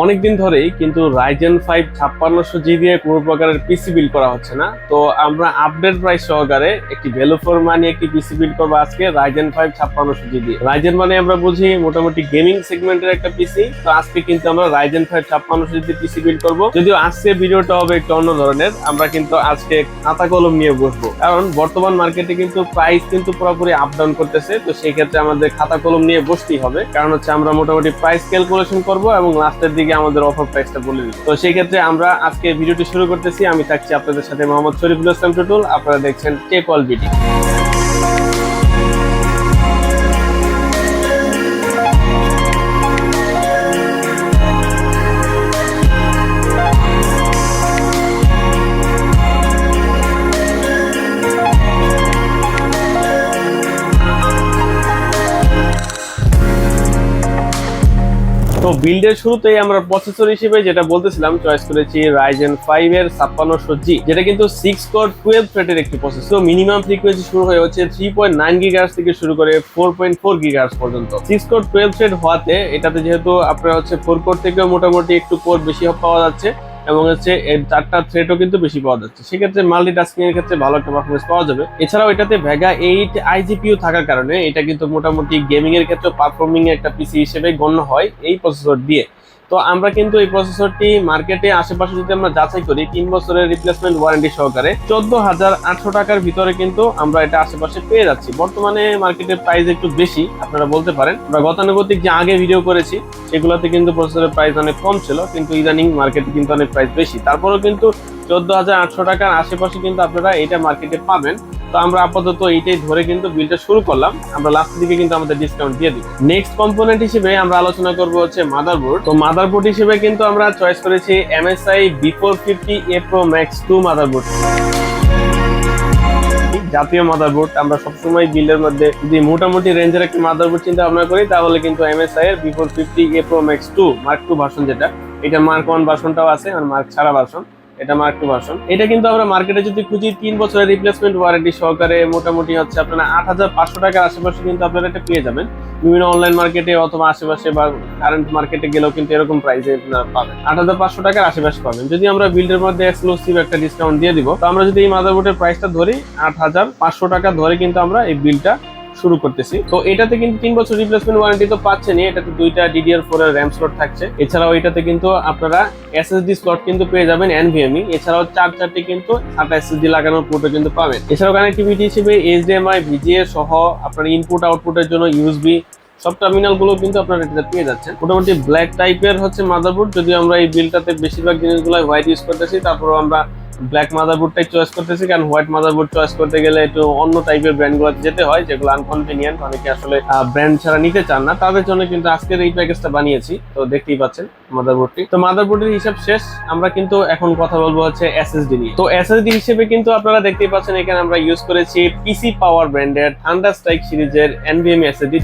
অনেকদিন ধরেই কিন্তু রাইজেন ফাইভ ছাপ্পান্নশো জি দিয়ে কোনো প্রকারের পিসি বিল্ড করা হচ্ছে না। তো আমরা আপডেট প্রাইস সহকারে একটি ভ্যালু ফর মানি একটি পিসি বিল্ড করব আজকে রাইজেন ফাইভ ছাপ্পান্নশো জি দিয়ে। রাইজেন মানে আমরা বুঝি মোটামুটি গেমিং সেগমেন্টের একটা পিসি তো আজকে কিন্তু আমরা রাইজেন ফাইভ ছাপ্পান্নশো জি পিসি বিল্ড করব। যদিও আজকে ভিডিওটা হবে একটু অন্য ধরনের, আমরা কিন্তু আজকে খাতা কলম নিয়ে বসবো। কারণ বর্তমান মার্কেটে কিন্তু প্রাইস কিন্তু পুরোপুরি আপ ডাউন করতেছে, তো সেই ক্ষেত্রে আমাদের খাতা কলম নিয়ে বসতেই হবে। কারণ হচ্ছে আমরা মোটামুটি প্রাইস ক্যালকুলেশন করব এবং লাস্টের দিকে আমাদের অফার প্রাইসটা বলে দিই তো সেই ক্ষেত্রে আমরা আজকে ভিডিওটি শুরু করতেছি। আমি থাকছি আপনাদের সাথে মোহাম্মদ শরীফুল ইসলাম টুটুল। আপনারা দেখছেন টেক অল বিডি বিল্ডের শুরুতে আমরা প্রসেসর হিসেবে যেটা বলতেছিলাম চয়েস করেছি রাইজেন ফাইভ এর ছাপ্পান্নশো জি যেটা কিন্তু সিক্স কোর টুয়েলভ থ্রেডের একটি প্রসেসর মিনিমাম ফ্রিকোয়েন্সি শুরু হয়ে হচ্ছে থ্রি পয়েন্ট নাইন গিগার্স থেকে শুরু করে ফোর পয়েন্ট ফোর গিগার্স পর্যন্ত। সিক্স কোর টুয়েলভ থ্রেড হওয়াতে এটাতে যেহেতু আপনার হচ্ছে ফোর কোর থেকেও মোটামুটি একটু কোর বেশি পাওয়া যাচ্ছে এবং হচ্ছে এর চারটা থ্রেডও কিন্তু বেশি পাওয়া যাচ্ছে। সেক্ষেত্রে মাল্টিটাস্কিং এর ক্ষেত্রে ভালো একটা পারফরমেন্স পাওয়া যাবে। এছাড়াও এটাতে ভেগা এইট আইজিপিউ থাকার কারণে এটা কিন্তু মোটামুটি গেমিং এর ক্ষেত্রে পারফর্মিং একটা পিসি হিসেবে গণ্য হয় এই প্রসেসর দিয়ে। তো আমরা কিন্তু এই প্রসেসরটি মার্কেটে আশেপাশে যদি আমরা যাচাই করি, তিন বছরের রিপ্লেসমেন্ট ওয়ারেন্টি সহকারে চোদ্দ হাজার আটশো টাকার ভিতরে কিন্তু আমরা এটা আশেপাশে পেয়ে যাচ্ছি। বর্তমানে মার্কেটের প্রাইস একটু বেশি, আপনারা বলতে পারেন। আমরা গতানুগতিক যে আগে ভিডিও করেছি, সেগুলোতে কিন্তু প্রসেসরের প্রাইস অনেক কম ছিল, কিন্তু ইদানিং মার্কেটে কিন্তু অনেক প্রাইস বেশি। তারপরেও কিন্তু চোদ্দ হাজার আটশো টাকার আশেপাশে কিন্তু আপনারা এটা মার্কেটে পাবেন। তো আমরা আপাতত এইটাই ধরে কিন্তু বিলটা শুরু করলাম। আমরা লাস্টের দিকে কিন্তু আমাদের ডিসকাউন্ট দিয়ে দিব নেক্সট কম্পোনেন্ট হিসেবে আমরা আলোচনা করব হচ্ছে মাদারবোর্ড তো মাদারবোর্ড হিসেবে কিন্তু আমরা চয়েস করেছি MSI B four fifty A pro max two motherboard জাতীয় মাদারবোর্ড আমরা সবসময় বিলের মধ্যে যদি মোটামুটি রেঞ্জের একটা মাদারবোর্ড চিন্তা ভাবনা করি, তাহলে কিন্তু এমএসআই এর B four fifty A pro max two mark two version যেটা এটা মার্ক ওয়ান ভার্সনটাও আছে আর মার্ক ছাড়া ভার্সন এটা মার্ক টু ভার্সন এটা কিন্তু আমরা মার্কেটে যদি খুঁজি, তিন বছরের রিপ্লেসমেন্ট ওয়ারেন্টি সহকারে মোটামুটি হচ্ছে আপনারা আট হাজার পাঁচশো টাকার আশেপাশে কিন্তু আপনারা এটা পেয়ে যাবেন। বিভিন্ন অনলাইন মার্কেটে অথবা আশেপাশে বা কারেন্ট মার্কেটে গেলেও কিন্তু এরকম প্রাইসে পাবেন। আট হাজার পাঁচশো টাকার আশেপাশে পাবেন। যদি আমরা বিল্ডের মধ্যে এক্সক্লুসিভ একটা ডিসকাউন্ট দিয়ে দিব, তো আমরা যদি এই মাদারবোর্ডের প্রাইসটা ধরি, আট হাজার পাঁচশো টাকা ধরে কিন্তু আমরা এই বিলটা শুরু করতেছি। তো এটাতে কিন্তু তিন বছর রিপ্লেসমেন্ট ওয়ারেন্টি তো পাচ্ছেনই। এটাতে দুইটা ডিডিআর ফোর এর র্যাম স্লট থাকছে। এছাড়াও এটাতে কিন্তু আপনারা এসএসডি স্লট কিন্তু পেয়ে যাবেন এনভিএমই এছাড়াও চার চারটি কিন্তু আটা এসএসডি লাগানোর পোর্টও কিন্তু পাবেন। এছাড়াও কানেক্টিভিটি হিসেবে এইচডিএমআই ভিজিএ সহ আপনার ইনপুট আউটপুটের জন্য ইউএসবি সব টার্মিনালগুলো কিন্তু আপনারা এটাতে পেয়ে যাচ্ছেন। মোটামুটি ব্ল্যাক টাইপের হচ্ছে মাদারবোর্ড যদিও আমরা এই বিলটাতে বেশিরভাগ জিনিসগুলো হোয়াইট ইউজ করতেছি, তারপরও আমরা ব্ল্যাক মাদারবোর্ডটাই চয়েস করতেছি, কারণ হোয়াইট মাদারবোর্ড চয়েস করতে গেলে একটু অন্য টাইপের ব্র্যান্ডগুলোতে যেতে হয়, যেগুলো আনকনভিনিয়েন্ট অনেকে আসলে ব্র্যান্ড ছাড়া নিতে চান না। তাদের জন্য কিন্তু আজকের এই প্যাকেজটা বানিয়েছি, তো দেখতেই পাচ্ছেন মাদারবোর্ডটি তো মাদারবোর্ডের হিসাব শেষ, আমরা কিন্তু এখন কথা বলব হচ্ছে এসএসডি নিয়ে। তো এসএসডি হিসেবে কিন্তু আপনারা দেখতেই পাচ্ছেন, এখানে আমরা ইউজ করেছি পিসি পাওয়ার ব্র্যান্ডের থান্ডার স্ট্রাইক সিরিজের এনভিএম এসএসডি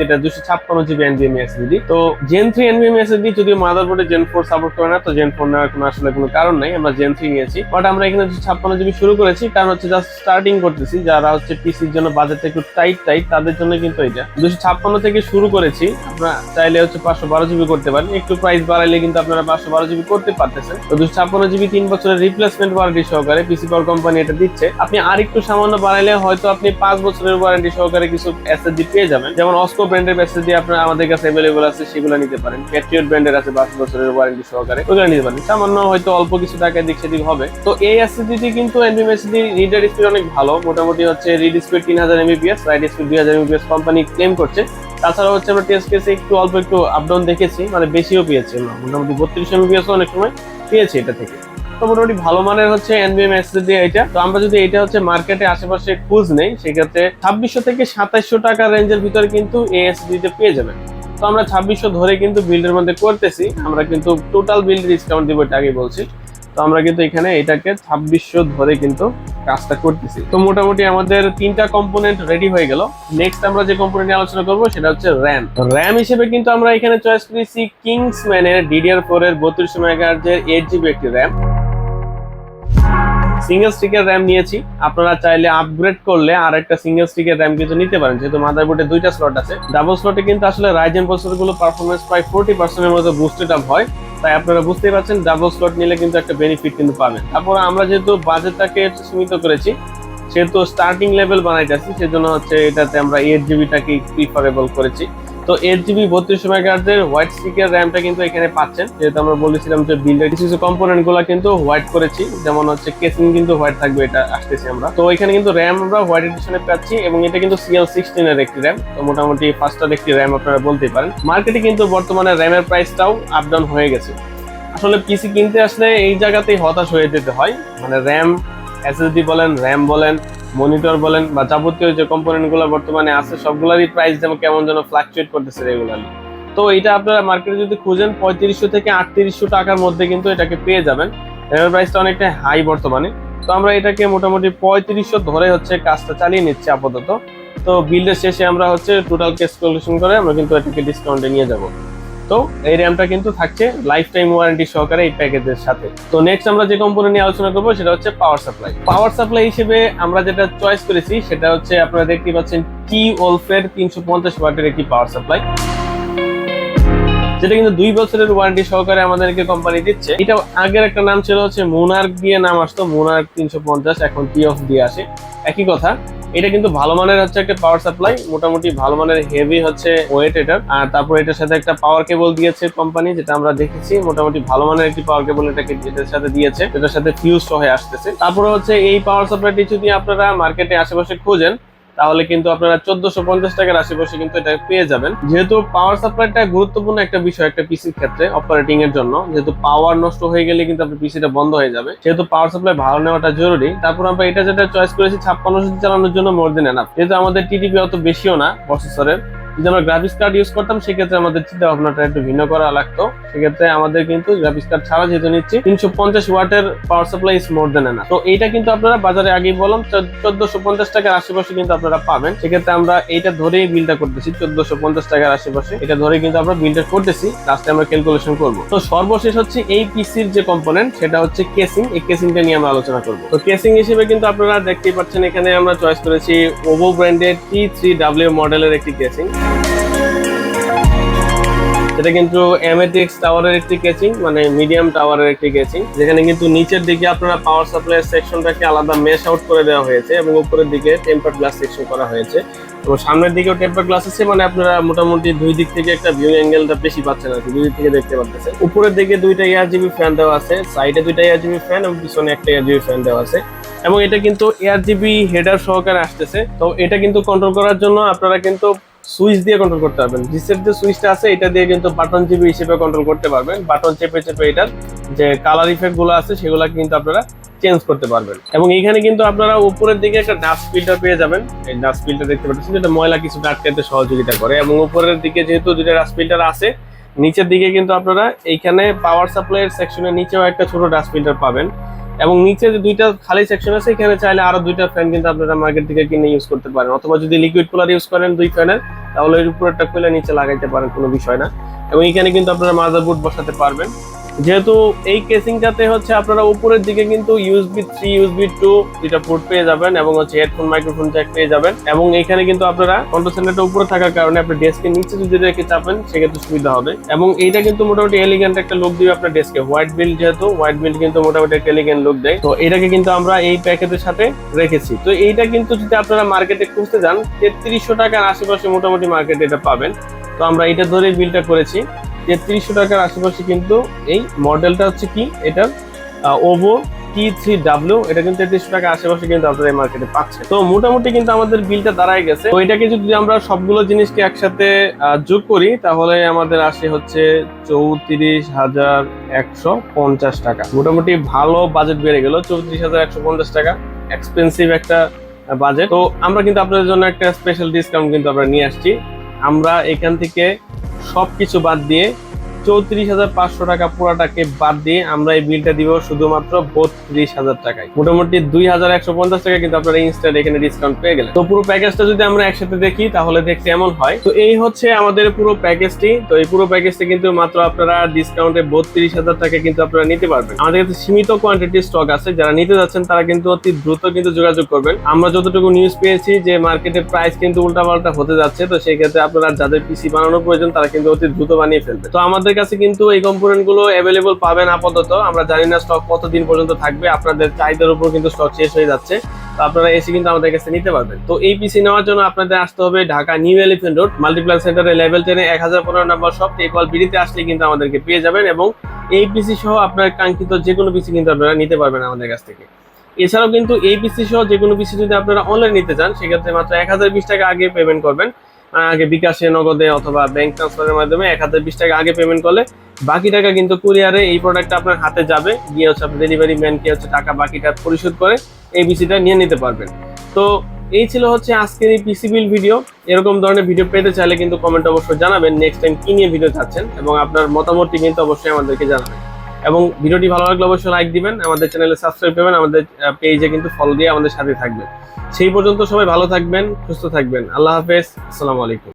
যেটা দুশো ছাপ্পান্ন জিবি এনভিএম এসএসডি তো জেন থ্রি এনভিএম এসএসডি যদিও মাদারবোর্ডে জেন ফোর সাপোর্ট করে না, তো জেন ফোর নেওয়ার কোনো আসলে কোনো কারণ নাই, আমরা জেন থ্রি নিয়েছি। বাট আমরা এখানে দুশো ছাপ্পান্ন জিবি শুরু করেছি, কারণ হচ্ছে জাস্ট স্টার্টিং করতেছি, যারা হচ্ছে পিসির জন্য বাজেটটা একটু টাইট টাইট তাদের জন্য কিন্তু এটা দুশো ছাপ্পান্ন থেকে শুরু করেছি আপনারা চাইলে হচ্ছে পাঁচশো বারো জিবি করতে পারেন একটু প্রাইস বাড়াইলে কিন্তু আপনারা পাঁচশো বারো জিবি করতে পারতেছেন। তো দুশো ছাপ্পান্ন জিবি তিন বছরের রিপ্লেসমেন্ট ওয়ারেন্টি সহকারে পিসি পাওয়ার কোম্পানি এটা দিচ্ছে। আপনি আর একটু সামান্য বাড়াইলে হয়তো আপনি পাঁচ বছরের ওয়ারেন্টি সহকারে কিছু এসএসডি পেয়ে যাবেন। যেমন অস্কো ব্র্যান্ডের এসএসডি আপনার আমাদের কাছে অ্যাভেলেবল আছে, সেগুলো নিতে পারেন। প্যাট্রিয়ট ব্র্যান্ডের আছে পাঁচ বছরের ওয়ারেন্টি সহকারে, ওগুলো নিতে পারেন। সামান্য হয়তো অল্প কিছু টাকা দিক সেদিক হবে। তো এই এসএসডি কিন্তু এনভিএম এসএসডি রিডার স্পিড অনেক ভালো। মোটামুটি হচ্ছে রিড স্পিড তিন হাজার এমবিপিএস রাইড স্পিড দুই হাজার এমবিপিএস কোম্পানি ক্লেম করছে। তাছাড়া হচ্ছে আমরা টেস্ট কেসে একটু অল্প একটু আপডাউন দেখেছি মানে বেশিও পেয়েছি আমরা। মোটামুটি বত্রিশ এমবিপিএস অনেক সময় পেয়েছি এটা থেকে। তো মোটামুটি ভালো মানের হচ্ছে এনবিএম এসএসডি এটা তো আমরা যদি এটা হচ্ছে মার্কেটে আশেপাশে খোঁজ নেই, সেক্ষেত্রে ছাব্বিশশো থেকে সাতাইশশো টাকা রেঞ্জের ভিতরে কিন্তু এই এসএসডিটা পেয়ে যাবেন। তো আমরা ছাব্বিশশো ধরে কিন্তু বিল্ডের মধ্যে করতেছি। আমরা কিন্তু টোটাল বিল্ড ডিসকাউন্ট দিব এটা আগে বলছি। তো আমরা কিন্তু এখানে এটাকে ছাব্বিশশো ধরে কিন্তু কাজটা করতেছি। তো মোটামুটি আমাদের তিনটা কম্পোনেন্ট রেডি হয়ে গেল। নেক্সট আমরা যে কম্পোনেন্ট আলোচনা করব, সেটা হচ্ছে র্যাম র্যাম হিসেবে কিন্তু আমরা এখানে চয়েস করেছি কিংস ম্যানের ডিডিআর ফোর এর বত্রিশ মেগাহার্জের এইট জিবি একটি র্যাম সিঙ্গেল স্টিকের র্যাম নিয়েছি। আপনারা চাইলে আপগ্রেড করলে আর একটা সিঙ্গেল স্টিকের র্যাম কিন্তু নিতে পারেন, যেহেতু মাদারবোর্ডে দুইটা স্লট আছে। ডাবল স্লটে কিন্তু আসলে রাইজেন প্রসেসরগুলো পারফরমেন্স প্রায় ফোর্টি পার্সেন্টের মতো বুস্টেড আপ হয়। তাই আপনারা বুঝতেই পারছেন ডাবল স্লট নিলে কিন্তু একটা বেনিফিট কিন্তু পাবেন। তারপর আমরা যেহেতু বাজেটটাকে সীমিত করেছি, সেহেতু স্টার্টিং লেভেল বানাইতেছি, সেজন্য হচ্ছে এটাতে আমরা এইট জিবিটাকে প্রিফারেবল করেছি। তো এইট জিবি বত্রিশ মেগাহার্জের হোয়াইট স্টিকের র্যামটা কিন্তু এখানে পাচ্ছেন। যেহেতু আমরা বলেছিলাম যে বিল্ডের কিছু কিছু কম্পোনেন্টগুলা কিন্তু হোয়াইট করেছি, যেমন হচ্ছে কেসিং কিন্তু হোয়াইট থাকবে, এটা আসতেছি আমরা। তো এখানে কিন্তু র্যাম আমরা হোয়াইট এডিশনে পাচ্ছি এবং এটা কিন্তু সিএল সিক্সটিনের একটি র্যাম তো মোটামুটি ফার্স্টার একটি র্যাম আপনারা বলতে পারেন। মার্কেটে কিন্তু বর্তমানে র্যামের প্রাইসটাও আপ ডাউন হয়ে গেছে। আসলে পিসি কিনতে আসলে এই জায়গাতেই হতাশ হয়ে যেতে হয়। মানে র্যাম এসএসডি বলেন র্যাম বলেন মনিটর বলেন বা যাবতীয় যে কম্পোনেন্টগুলো বর্তমানে আছে, সবগুলোরই প্রাইস যেমন কেমন যেন ফ্লাকচুয়েট করতেছে রেগুলারলি তো এটা আপনারা মার্কেটে যদি খুঁজেন, পঁয়ত্রিশশো থেকে আটত্রিশশো টাকার মধ্যে কিন্তু এটাকে পেয়ে যাবেন। র্যামের প্রাইসটা অনেকটা হাই বর্তমানে। তো আমরা এটাকে মোটামুটি পঁয়ত্রিশশো ধরে হচ্ছে কাজটা চালিয়ে নিচ্ছি আপাতত। তো বিলের শেষে আমরা হচ্ছে টোটাল কেস ক্যালকুলেশন করে আমরা কিন্তু এটাকে ডিসকাউন্টে নিয়ে যাব। তো এই র্যামটা কিন্তু থাকছে লাইফ টাইম ওয়ারেন্টি সহকারে এই প্যাকেজের সাথে। তো নেক্সট আমরা যে কোম্পানি নিয়ে আলোচনা করব, সেটা হচ্ছে পাওয়ার সাপ্লাই পাওয়ার সাপ্লাই হিসেবে আমরা যেটা চয়েস করেছি, সেটা হচ্ছে আপনারা দেখতে পাচ্ছেন টি ওলফের তিনশো পঞ্চাশ ওয়াটের একটি পাওয়ার সাপ্লাই যেটা কিন্তু দুই বছরের ওয়ারেন্টি সহকারে আমাদেরকে কোম্পানি দিচ্ছে। এটা আগের একটা নাম ছিল হচ্ছে মোনার্ক দিয়ে নাম আসতো মোনার্ক তিনশো পঞ্চাশ, এখন টি অফ দিয়ে আসে। একই কথা এটা কিন্তু ভালো মানের হচ্ছে একটা পাওয়ার সাপ্লাই মোটামুটি ভালো মানের হেভি হচ্ছে ওয়েট এটার আর তারপর এটার সাথে একটা পাওয়ার কেবল দিয়েছে কোম্পানি যেটা আমরা দেখেছি, মোটামুটি ভালো মানের একটি পাওয়ার কেবল এটাকে এটার সাথে দিয়েছে এটার সাথে ফিউজ হয়ে আসতেছে। তারপরে হচ্ছে এই পাওয়ার সাপ্লাইটি যদি আপনারা মার্কেটে আশেপাশে খোঁজেন তাহলে কিন্তু আপনারা চোদ্দশো পঞ্চাশ টাকার আশেপাশে কিন্তু এটা পেয়ে যাবেন। যেহেতু পাওয়ার সাপ্লাইটা গুরুত্বপূর্ণ একটা বিষয় একটা পিসির ক্ষেত্রে অপারেটিং এর জন্য। যেহেতু পাওয়ার নষ্ট হয়ে গেলে কিন্তু আপনার পিসিটা বন্ধ হয়ে যাবে। সেহেতু পাওয়ার সাপ্লাই ভালো নেওয়াটা জরুরি, তারপর আমরা এটা যেটা চয়েস করেছি ছাপ্পান্ন চালানোর জন্য মোর দিন এনাফ যেহেতু আমাদের টিটিপি অত বেশিও না প্রসেসরের যদি আমরা গ্রাফিক্স কার্ড ইউজ করতাম, সেক্ষেত্রে আমাদের চিন্তা ভাবনাটা একটু ভিন্ন করা লাগতো। সেক্ষেত্রে আমাদের কিন্তু গ্রাফিক্স কার্ড ছাড়া যেহেতু নিচ্ছি, তিনশো পঞ্চাশ ওয়াটের পাওয়ার সাপ্লাই ইস মোর দেন না তো এইটা কিন্তু আপনারা বাজারে আগেই বললাম চোদ্দশো পঞ্চাশ টাকার আশেপাশে কিন্তু আপনারা পাবেন। সেক্ষেত্রে আমরা এইটা ধরেই বিলটা করতেছি, চোদ্দশো পঞ্চাশ টাকার আশেপাশে। এটা ধরে কিন্তু আমরা বিলটা করতেছি লাস্টে আমরা ক্যালকুলেশন করব। তো সর্বশেষ হচ্ছে এই পিসির যে কম্পোনেন্ট সেটা হচ্ছে কেসিং এই কেসিংটা নিয়ে আমরা আলোচনা করব। তো কেসিং হিসেবে কিন্তু আপনারা দেখতেই পাচ্ছেন, এখানে আমরা চয়েস করেছি ওভো ব্র্যান্ডের টি থ্রি ডাব্লিউ মডেলের একটি কেসিং এটা কিন্তু এমএটিক্স টাওয়ারের একটি কেচিং মানে মিডিয়াম টাওয়ারের একটি কেচিং যেখানে কিন্তু নিচের দিকে আপনারা পাওয়ার সাপ্লাই সেকশনটাকে আলাদা মেশ আউট করে দেওয়া হয়েছে এবং উপরের দিকে টেম্পার গ্লাস সেকশন করা হয়েছে। এবং সামনের দিকেও টেম্পার গ্লাস আছে মানে আপনারা মোটামুটি দুই দিক থেকে একটা ভিউ অ্যাঙ্গেলটা বেশি পাচ্ছেন আর কি দুই দিক থেকে দেখতে পাচ্ছেন। উপরের দিকে দুইটা এয়ার জিবি ফ্যান দেওয়া আছে সাইডে দুইটা এয়ার জিবি ফ্যান এবং পিছনে একটা এয়ার জিবি ফ্যান দেওয়া আছে। এবং এটা কিন্তু এয়ার জিবি হেডার সহকারে আসতেছে, তো এটা কিন্তু কন্ট্রোল করার জন্য আপনারা কিন্তু সুইচ দিয়ে কন্ট্রোল করতে পারবেন। রিসেট যে সুইচটা আছে, এটা দিয়ে কিন্তু বাটন জিবি হিসেবে কন্ট্রোল করতে পারবেন। বাটন চেপে চেপে এটার যে কালার ইফেক্টগুলো আছে, সেগুলো কিন্তু আপনারা চেঞ্জ করতে পারবেন। এবং এখানে কিন্তু আপনারা উপরের দিকে একটা ডাস্ট ফিল্টার পেয়ে যাবেন। এই ডাস্ট ফিল্টার দেখতে পাচ্ছেন, যেটা ময়লা কিছু আটকাতে সহযোগিতা করে। এবং উপরের দিকে যেহেতু দুইটা ডাস্ট ফিল্টার আছে, নিচের দিকে কিন্তু আপনারা এইখানে পাওয়ার সাপ্লাইয়ের সেকশনের নিচেও একটা ছোট ডাস্ট ফিল্টার পাবেন। এবং নিচে যে দুইটা খালি সেকশন আছে, এখানে চাইলে আরও দুইটা ফ্যান কিন্তু আপনারা মার্কেট থেকে কিনে ইউজ করতে পারেন। অথবা যদি লিকুইড কুলার ইউজ করেন দুই ফ্যানের তাহলে এর উপরেরটা খুলে নিচে লাগাইতে পারেন, কোনো বিষয় না। এবং এখানে কিন্তু আপনারা মাদারবোর্ড বসাতে পারবেন। যেহেতু এই কেসিংটাতে হচ্ছে আপনারা উপরের দিকে কিন্তু ইউএসবি থ্রি ইউএসবি টু দুইটা পোর্ট পেয়ে যাবেন এবং হচ্ছে হেডফোন মাইক্রোফোন জ্যাক পেয়ে যাবেন। এবং এখানে কিন্তু আপনারা কন্ট্রোল সেন্টারটা উপরে থাকার কারণে আপনার ডেস্কের নিচে যদি রেখে চাপেন, সেক্ষেত্রে সুবিধা হবে। এবং এইটা কিন্তু মোটামুটি এলিগেন্ট একটা লুক দিবে আপনার ডেস্কে হোয়াইট বিল্ড যেহেতু হোয়াইট বিল্ড কিন্তু মোটামুটি একটা এলিগেন্ট লুক দেয়। তো এটাকে কিন্তু আমরা এই প্যাকেজের সাথে রেখেছি। তো এইটা কিন্তু যদি আপনারা মার্কেটে খুঁজতে যান, তেত্রিশশো টাকার আশেপাশে মোটামুটি মার্কেটে এটা পাবেন। তো আমরা এটা ধরেই বিলটা করেছি। তেত্রিশশো টাকার আশেপাশে কিন্তু এই মডেলটা হচ্ছে কি? এটার ওভো টি থ্রি ডাব্লিউ এটা কিন্তু তেত্রিশশো টাকা আশেপাশে কিন্তু আপনারা এই মার্কেটে পাচ্ছেন। তো মোটামুটি কিন্তু আমাদের বিলটা দাঁড়ায় গেছে। তো এটাকে যদি আমরা সবগুলো জিনিসকে একসাথে যোগ করি, তাহলে আমাদের আসে হচ্ছে চৌত্রিশ হাজার একশো পঞ্চাশ টাকা। মোটামুটি ভালো বাজেট বেড়ে গেল, চৌত্রিশ হাজার একশো পঞ্চাশ টাকা। এক্সপেন্সিভ একটা বাজেট তো আমরা কিন্তু আপনাদের জন্য একটা স্পেশাল ডিসকাউন্ট কিন্তু আমরা নিয়ে আসছি। আমরা এখান থেকে সবকিছু বাদ দিয়ে চৌত্রিশ হাজার পাঁচশো টাকা পুরাটাকে বাদ দিয়ে আমরা এই বিলটা দিব শুধুমাত্র বত্রিশ হাজার টাকায়। মোটামুটি দুই হাজার একশো পঞ্চাশ টাকা কিন্তু আপনারা এখানে ডিসকাউন্ট পেয়ে গেলেন। তো পুরো প্যাকেজটা যদি আমরা একসাথে দেখি, তাহলে দেখতে এমন হয়। তো এই হচ্ছে আমাদের পুরো প্যাকেজটি তো এই পুরো কিন্তু মাত্র আপনারা ডিসকাউন্টে বত্রিশ হাজার টাকা কিন্তু আপনারা নিতে পারবেন। আমাদের কাছে সীমিত কোয়ান্টিটির স্টক আছে। যারা নিতে যাচ্ছেন, তারা কিন্তু অতি দ্রুত কিন্তু যোগাযোগ করবেন। আমরা যতটুকু নিউজ পেয়েছি যে মার্কেটের প্রাইস কিন্তু উল্টাপাল্টা হতে যাচ্ছে, তো সেই ক্ষেত্রে আপনারা যাদের পিসি বানানোর প্রয়োজন, তারা কিন্তু অতি দ্রুত বানিয়ে ফেলবে তো আমাদের কাছে কিন্তু এই কম্পোনেন্টগুলো অ্যাভেলেবল পাবেন আপাতত। আমরা জানি না স্টক কতদিন পর্যন্ত থাকবে, আপনাদের চাহিদার উপর কিন্তু স্টক শেষ হয়ে যাচ্ছে। তো আপনারা এসে কিন্তু আমাদের কাছে নিতে পারবেন। তো এই পিসি নেওয়ার জন্য আপনাদের আসতে হবে Dhaka New Elephant Road Multiplan সেন্টারে লেভেল টেনে এক হাজার পনেরো নম্বর শপ টেকল বিডিতে আসলে কিন্তু আমাদেরকে পেয়ে যাবেন এবং এই পিসি সহ আপনার কাঙ্ক্ষিত যে কোনো পিসি কিন্তু আপনারা নিতে পারবেন আমাদের কাছ থেকে। এছাড়াও কিন্তু এই পিসি সহ যে কোনো পিসি যদি আপনারা অনলাইন নিতে চান, সেক্ষেত্রে মাত্র এক হাজার বিশ টাকা আগে পেমেন্ট করবেন। আগে বিকাশে, নগদে অথবা ব্যাংক ট্রান্সফারের মাধ্যমে এক হাজার বিশ টাকা আগে পেমেন্ট করলে বাকি টাকা কিন্তু কুরিয়ারে এই প্রোডাক্টটা আপনার হাতে যাবে। গিয়ে হচ্ছে আপনার ডেলিভারি ম্যানকে হচ্ছে টাকা বাকিটা পরিশোধ করে এই পিসিটা নিয়ে নিতে পারবেন। তো এই ছিল হচ্ছে আজকের এই পিসি বিল ভিডিও এরকম ধরনের ভিডিও পেতে চাইলে কিন্তু কমেন্ট অবশ্যই জানাবেন। নেক্সট টাইম কি নিয়ে ভিডিও চাচ্ছেন এবং আপনার মতামতটি কিন্তু অবশ্যই আমাদেরকে জানাবেন। এবং ভিডিওটি ভালো লাগলে অবশ্যই লাইক দিবেন, আমাদের চ্যানেলে সাবস্ক্রাইব করবেন, আমাদের পেজে কিন্তু ফলো দিয়ে আমাদের সাথে থাকবেন। সেই পর্যন্ত সবাই ভালো থাকবেন, সুস্থ থাকবেন। আল্লাহ হাফেজ, আসসালামু আলাইকুম।